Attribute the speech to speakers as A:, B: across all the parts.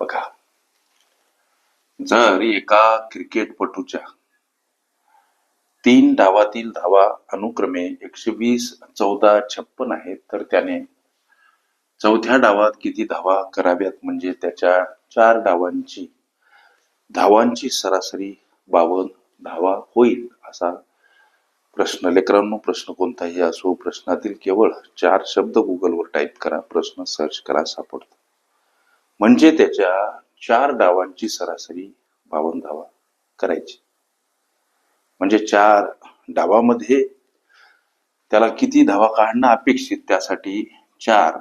A: बघा. जर एका क्रिकेटपटूच्या तीन डावातील धावा अनुक्रमे एकशे वीस चौदा छप्पन आहेत तर त्याने चौथ्या डावात किती धावा कराव्यात? म्हणजे त्याच्या चार डावांची धावांची सरासरी बावन्न धावा होईल असा प्रश्न. लेकरांनो प्रश्न कोणताही असो प्रश्नातील केवळ चार शब्द गुगलवर टाईप करा प्रश्न सर्च करा सापडतो. म्हणजे त्याच्या चार डावांची सरासरी बावन्न धावा करायची. म्हणजे चार डावामध्ये त्याला किती धावा काढणं अपेक्षित? त्यासाठी चार.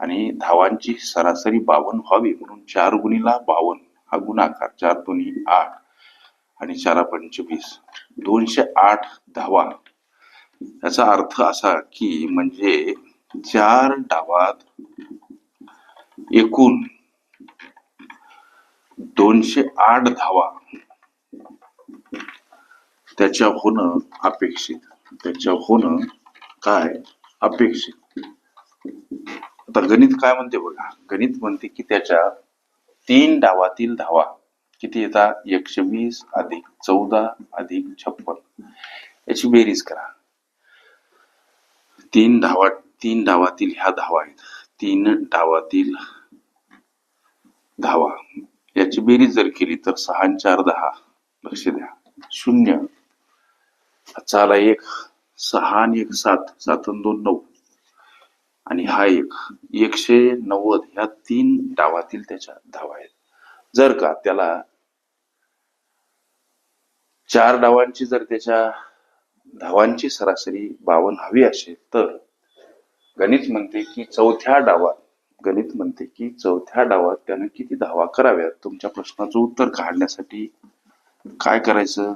A: आणि धावांची सरासरी बावन्न व्हावी म्हणून चार गुणीला बावन्न हा गुणाकार. चार दोन्ही आठ. आणि चारा पंचवीस. दोनशे आठ धावा. याचा अर्थ असा की म्हणजे चार डावात एकूण दोनशे आठ धावा त्याच्या होणं अपेक्षित. त्याच्या होणं काय? अपेक्षित. आता गणित काय म्हणते बघा. गणित म्हणते की त्याच्या तीन डावातील धावा किती येतात? एकशे वीस अधिक चौदा अधिक छप्पन. याची बेरीज करा. तीन धावा तीन डावातील ह्या धावा आहेत. तीन डावातील धावा. याची बेरीज जर केली तर सहा चार दहा. लक्ष द्या. शून्य. चाला एक सहा आणि एक सात. सात दोन नऊ. आणि हा एक. एकशे नव्वद. ह्या तीन डावातील त्याच्या धावा आहेत. जर का त्याला चार डावांची जर त्याच्या धावांची सरासरी बावन्न हवी असेल तर गणित म्हणते की चौथ्या डावात गणित म्हणते की चौथ्या डावात त्यानं किती धावा कराव्यात? तुमच्या प्रश्नाचं उत्तर काढण्यासाठी काय करायचं?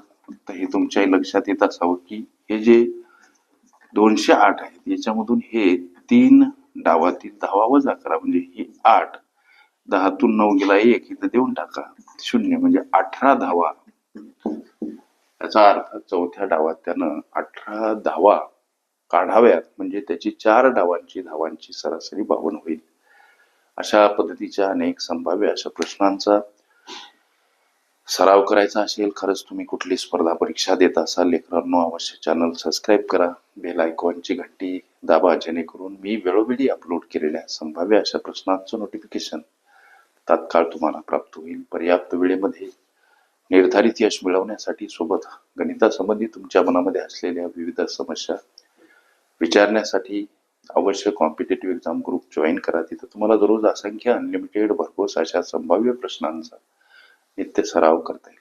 A: तर हे तुमच्या लक्षात येत असावं की हे जे दोनशे आठ आहेत याच्यामधून हे तीन डावातील धावा वजा करा. म्हणजे ही आठ दहातून नऊ गेला एक इथं देऊन टाका. शून्य म्हणजे अठरा धावा. याचा अर्थ चौथ्या डावात त्यानं अठरा धावा काढाव्यात. म्हणजे त्याची चार डावांची धावांची सरासरी बावन होईल. अशा पद्धतीच्या अनेक संभाव्य अशा प्रश्नांचा सराव करायचा असेल खरंच तुम्ही कुठली स्पर्धा परीक्षा देत असाल लेकरांनो अवश्य चॅनल सबस्क्राईब करा. बेल आयकॉनची घंटी दाबा जेणेकरून मी वेळोवेळी अपलोड केलेल्या संभाव्य अशा प्रश्नांचं नोटिफिकेशन तात्काळ तुम्हाला प्राप्त होईल. पर्याप्त वेळेमध्ये निर्धारित यश मिळवण्यासाठी सोबत गणितासंबंधी तुमच्या मनामध्ये असलेल्या विविध समस्या विचारण्यासाठी अवश्य कॉम्पिटेटिव्ह एक्झाम ग्रुप जॉईन करा. तिथं तुम्हाला दररोज असंख्य अनलिमिटेड भरघोस अशा संभाव्य प्रश्नांचा नित्य सराव करता येईल.